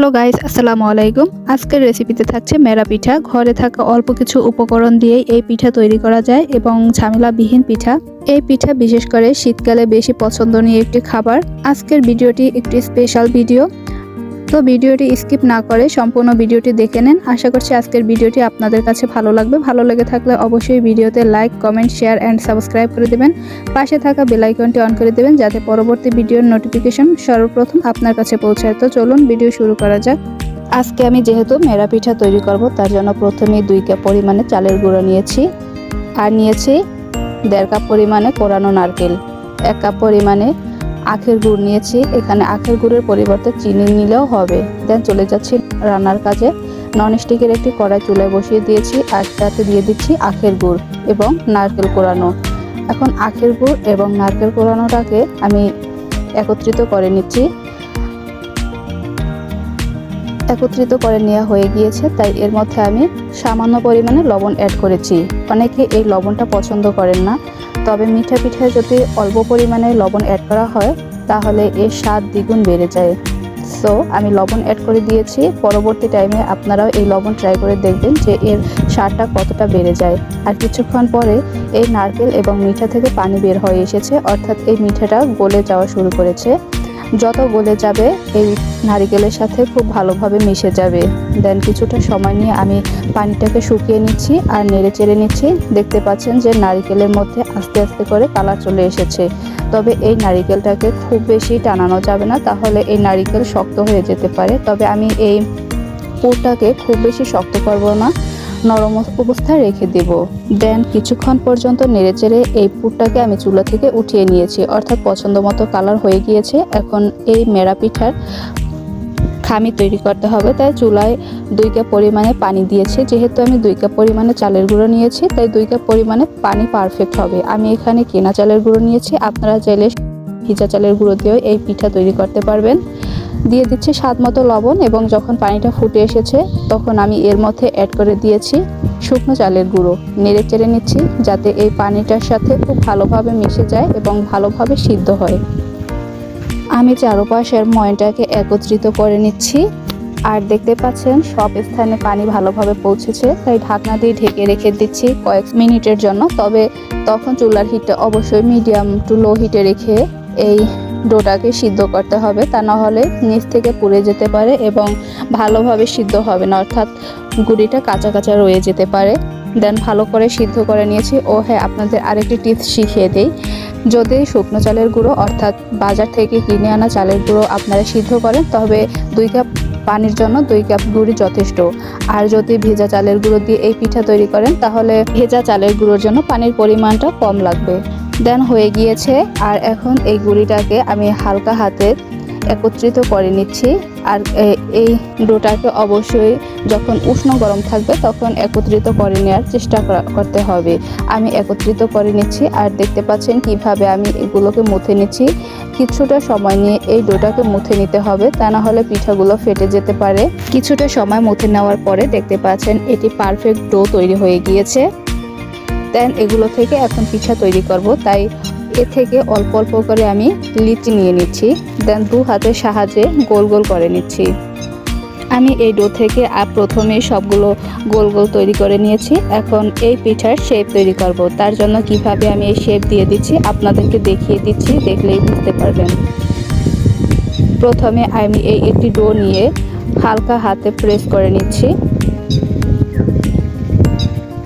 Hello guys, আসসালামু আলাইকুম। আজকের রেসিপিতে থাকছে মেরা পিঠা। ঘরে থাকা অল্প কিছু উপকরণ দিয়ে এই পিঠা তৈরি করা যায় এবং ঝামেলাবিহীন পিঠা। এই পিঠা বিশেষ করে শীতকালে বেশি পছন্দনীয় একটি খাবার। আজকের ভিডিওটি একটি স্পেশাল ভিডিও তো ভিডিওটি স্কিপ না করে সম্পূর্ণ ভিডিওটি দেখে নেন। আশা করছি আজকের ভিডিওটি আপনাদের কাছে ভালো লাগবে। ভালো লেগে থাকলে অবশ্যই ভিডিওতে like comment share and subscribe করে দেবেন। পাশে থাকা বেল আইকনটি অন করে দেবেন যাতে পরবর্তী ভিডিওর নোটিফিকেশন সর্বপ্রথম আপনার কাছে পৌঁছায় তো চলুন ভিডিও শুরু করা যাক। আজকে আমি যেহেতু মেরা পিঠা তৈরি করব, তার জন্য প্রথমে দুই কাপ পরিমাণে চালের গুঁড়ো নিয়েছি। আর নিয়েছি দেড় কাপ পরিমাণে কোরানো নারকেল। এক কাপ পরিমাণে আখের গুড় নিয়েছি। এখানে আখের গুড়ের পরিবর্তে চিনি নিলেও হবে। দেন চলে যাচ্ছি রান্নার কাজে। নন স্টিকের একটি কড়াই চুলায় বসিয়ে দিয়েছি আর তাতে দিয়ে দিচ্ছি আখের গুড় এবং নারকেল কোরানো। এখন আখের গুড় এবং নারকেল কোরানোটাকে আমি একত্রিত করে নিচ্ছি। একত্রিত করে নেওয়া হয়ে গিয়েছে, তাই এর মধ্যে আমি সামান্য পরিমাণে লবণ অ্যাড করেছি। অনেকে এই লবণটা পছন্দ করেন না। তবে মিঠা পিঠায় যদি অল্প পরিমাণে লবণ অ্যাড করা হয়, তাহলে এর স্বাদ দ্বিগুণ বেড়ে যায়। সো আমি লবণ অ্যাড করে দিয়েছি। পরবর্তী টাইমে আপনারাও এই লবণ ট্রাই করে দেখবেন যে এর স্বাদটা কতটা বেড়ে যায়। আর কিছুক্ষণ পরে এই নারকেল এবং মিঠা থেকে পানি বের হয়ে এসেছে, অর্থাৎ এই মিঠাটা গলে যাওয়া শুরু করেছে। যত গলে যাবে, এই নারিকেলের সাথে খুব ভালোভাবে মিশে যাবে। দেন কিছুটা সময় নিয়ে আমি পানিটাকে শুকিয়ে নিচ্ছি আর নেড়ে চেড়ে নিচ্ছি। দেখতে পাচ্ছেন যে নারিকেলের মধ্যে আস্তে আস্তে করে কালার চলে এসেছে। তবে এই নারিকেলটাকে খুব বেশি টানানো যাবে না, তাহলে এই নারিকেল শক্ত হয়ে যেতে পারে। তবে আমি এই পুরটাকে খুব বেশি শক্ত করব না। নরম অবস্থায় রেখে দেব। দেন কিছুক্ষণ পর্যন্ত নেড়েচেড়ে এই পুরটাকে আমি চুলা থেকে উঠিয়ে নিয়েছি। অর্থাৎ পছন্দ মতো কালার হয়ে গিয়েছে। এখন এই মেরা পিঠার খামি তৈরি করতে হবে। তাই চুলায় দুই কাপ পরিমাণে পানি দিয়েছি। যেহেতু আমি দুই কাপ পরিমাণে চালের গুঁড়ো নিয়েছি, তাই দুই কাপ পরিমাণে পানি পারফেক্ট হবে। আমি এখানে কেনা চালের গুঁড়ো নিয়েছি। আপনারা চাইলে ভিজা চালের গুঁড়ো দিয়েও এই পিঠা তৈরি করতে পারবেন। দিয়ে দিচ্ছি স্বাদ মতো লবণ এবং যখন পানিটা ফুটে এসেছে, তখন আমি এর মধ্যে অ্যাড করে দিয়েছি শুকনো চালের গুঁড়ো। নেড়ে চেড়ে নিচ্ছি যাতে এই পানিটার সাথে খুব ভালোভাবে মিশে যায় এবং ভালোভাবে সিদ্ধ হয়। আমি চারোপাশের ময়টাকে একত্রিত করে নিচ্ছি। আর দেখতে পাচ্ছেন, সব স্থানে পানি ভালোভাবে পৌঁছেছে। তাই ঢাকনা দিয়ে ঢেকে রেখে দিচ্ছি কয়েক মিনিটের জন্য। তবে তখন চুলার হিটটা অবশ্যই মিডিয়াম টু লো হিটে রেখে এই ডোটাকে সিদ্ধ করতে হবে, তা না হলে নিচ থেকে পুড়ে যেতে পারে এবং ভালোভাবে সিদ্ধ হবে না, অর্থাৎ গুড়িটা কাঁচা কাঁচা রয়ে যেতে পারে। দেন ভালো করে সিদ্ধ করে নিয়েছি। ও হ্যাঁ আপনাদের আরেকটি টিপস শিখিয়ে দেই। যদি শুকনো চালের গুঁড়ো, অর্থাৎ বাজার থেকে কিনে আনা চালের গুঁড়ো আপনারা সিদ্ধ করেন, তবে দুই কাপ পানির জন্য দুই কাপ গুঁড়ি যথেষ্ট। আর যদি ভেজা চালের গুঁড়ো দিয়ে এই পিঠা তৈরি করেন, তাহলে ভেজা চালের গুঁড়োর জন্য পানির পরিমাণটা কম লাগবে। দেন হয়ে গিয়েছে আর এখন এই গুঁড়িটাকে আমি হালকা হাতে একত্রিত করে নিচ্ছি। আর এই ডোটাকে অবশ্যই যখন উষ্ণ গরম থাকবে তখন একত্রিত করে নেওয়ার চেষ্টা করতে হবে। আমি একত্রিত করে নিচ্ছি আর দেখতে পাচ্ছেন কীভাবে আমি এগুলোকে মুথে নিচ্ছি। কিছুটা সময় নিয়ে এই ডোটাকে মুথে নিতে হবে, তা না হলে পিঠাগুলো ফেটে যেতে পারে। কিছুটা সময় মুথে নেওয়ার পরে দেখতে পাচ্ছেন এটি পারফেক্ট ডো তৈরি হয়ে গিয়েছে। দেন এগুলো থেকে এখন পিঠা তৈরি করব। তাই এ থেকে অল্প অল্প করে আমি লিচি নিয়ে নিচ্ছি। দেন দু হাতের সাহায্যে গোল গোল করে নিচ্ছি। আমি এই ডো থেকে প্রথমে সবগুলো গোল গোল তৈরি করে নিয়েছি। এখন এই পিঠার শেপ তৈরি করব। তার জন্য কীভাবে আমি এই শেপ দিয়ে দিচ্ছি আপনাদেরকে দেখিয়ে দিচ্ছি, দেখলেই বুঝতে পারবেন। প্রথমে আমি এই একটি ডো নিয়ে হালকা হাতে প্রেস করে নিচ্ছি।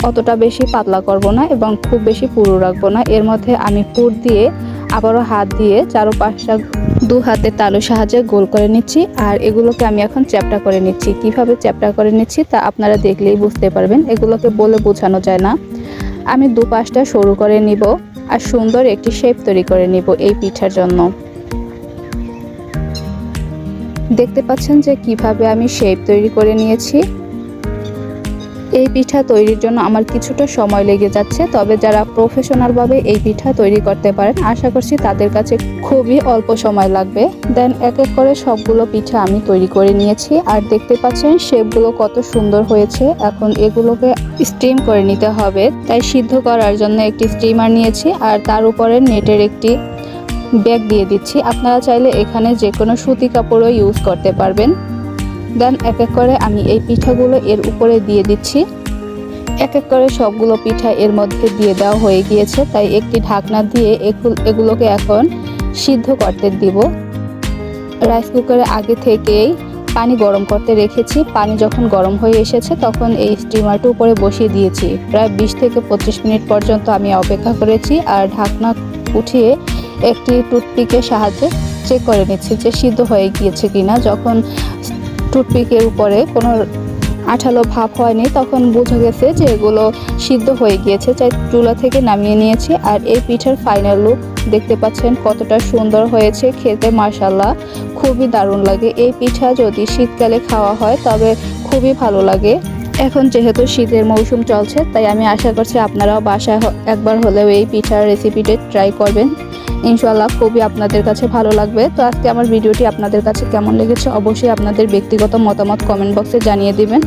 অতটা বেশি পাতলা করব না এবং খুব বেশি পুরো রাখব না। এর মধ্যে আমি পুর দিয়ে আবারও হাত দিয়ে চারোপাশটা দু হাতে তালুর সাহায্যে গোল করে নিচ্ছি আর এগুলোকে আমি এখন চ্যাপটা করে নিচ্ছি। কীভাবে চ্যাপটা করে নিচ্ছি তা আপনারা দেখলেই বুঝতে পারবেন। এগুলোকে বলে বোঝানো যায় না। আমি দু পাশটা সরু করে নিব আর সুন্দর একটি শেপ তৈরি করে নিব এই পিঠার জন্য। দেখতে পাচ্ছেন যে কীভাবে আমি শেপ তৈরি করে নিয়েছি। এই পিঠা তৈরির জন্য আমার কিছুটা সময় লেগে যাচ্ছে, তবে যারা প্রফেশনালভাবে এই পিঠা তৈরি করতে পারেন, আশা করছি তাদের কাছে খুবই অল্প সময় লাগবে। দেন এক এক করে সবগুলো পিঠা আমি তৈরি করে নিয়েছি, আর দেখতে পাচ্ছেন শেপগুলো কত সুন্দর হয়েছে। এখন এগুলোকে স্টিম করে নিতে হবে, তাই সিদ্ধ করার জন্য একটি স্টিমার নিয়েছি, আর তার উপরে নেটের একটি ব্যাগ দিয়ে দিচ্ছি। আপনারা চাইলে এখানে যে কোনো সুতি কাপড়ও ইউজ করতে পারবেন। দেন এক এক করে আমি এই পিঠাগুলো এর উপরে দিয়ে দিচ্ছি। এক এক করে সবগুলো পিঠা এর মধ্যে দিয়ে দেওয়া হয়ে গিয়েছে, তাই একটি ঢাকনা দিয়ে এগুল- এগুলোকে এখন সিদ্ধ করতে দিব। রাইস কুকারে আগে থেকেই পানি গরম করতে রেখেছি। পানি যখন গরম হয়ে এসেছে, তখন এই স্টিমারটা উপরে বসিয়ে দিয়েছি। প্রায় বিশ থেকে পঁচিশ মিনিট পর্যন্ত আমি অপেক্ষা করেছি আর ঢাকনা উঠিয়ে একটি টুথপিকের সাহায্যে চেক করে নিচ্ছি যে সিদ্ধ হয়ে গিয়েছে কিনা। যখন টুথপিকের উপরে কোনো আঠালো ভাব হয়নি, তখন বোঝা গেছে যে এগুলো সিদ্ধ হয়ে গিয়েছে। চাই চুলা থেকে নামিয়ে নিয়েছি আর এই পিঠার ফাইনাল লুক দেখতে পাচ্ছেন কতটা সুন্দর হয়েছে খেতে মার্শাল্লাহ খুবই দারুণ লাগে। এই পিঠা যদি শীতকালে খাওয়া হয়, তবে খুবই ভালো লাগে। এখন যেহেতু শীতের মৌসুম চলছে, তাই আমি আশা করছি আপনারাও বাসায় একবার হলেও এই পিঠার রেসিপিটা ট্রাই করবেন। ইনশাল্লাহ খুবই আপনাদের কাছে ভালো লাগবে। তো আজকে আমার ভিডিওটি আপনাদের কাছে কেমন লেগেছে অবশ্যই আপনাদের ব্যক্তিগত মতামত কমেন্ট বক্সে জানিয়ে দিবেন।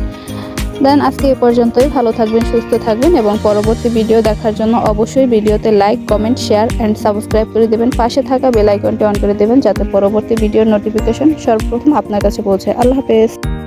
দেন আজকে এ পর্যন্তই, ভালো থাকবেন, সুস্থ থাকবেন এবং পরবর্তী ভিডিও দেখার জন্য অবশ্যই ভিডিওতে like comment share and subscribe করে দেবেন। পাশে থাকা বেল আইকনটি অন করে দেবেন যাতে পরবর্তী ভিডিওর নোটিফিকেশন সর্বপ্রথম আপনার কাছে পৌঁছায়। আল্লাহ হাফেজ।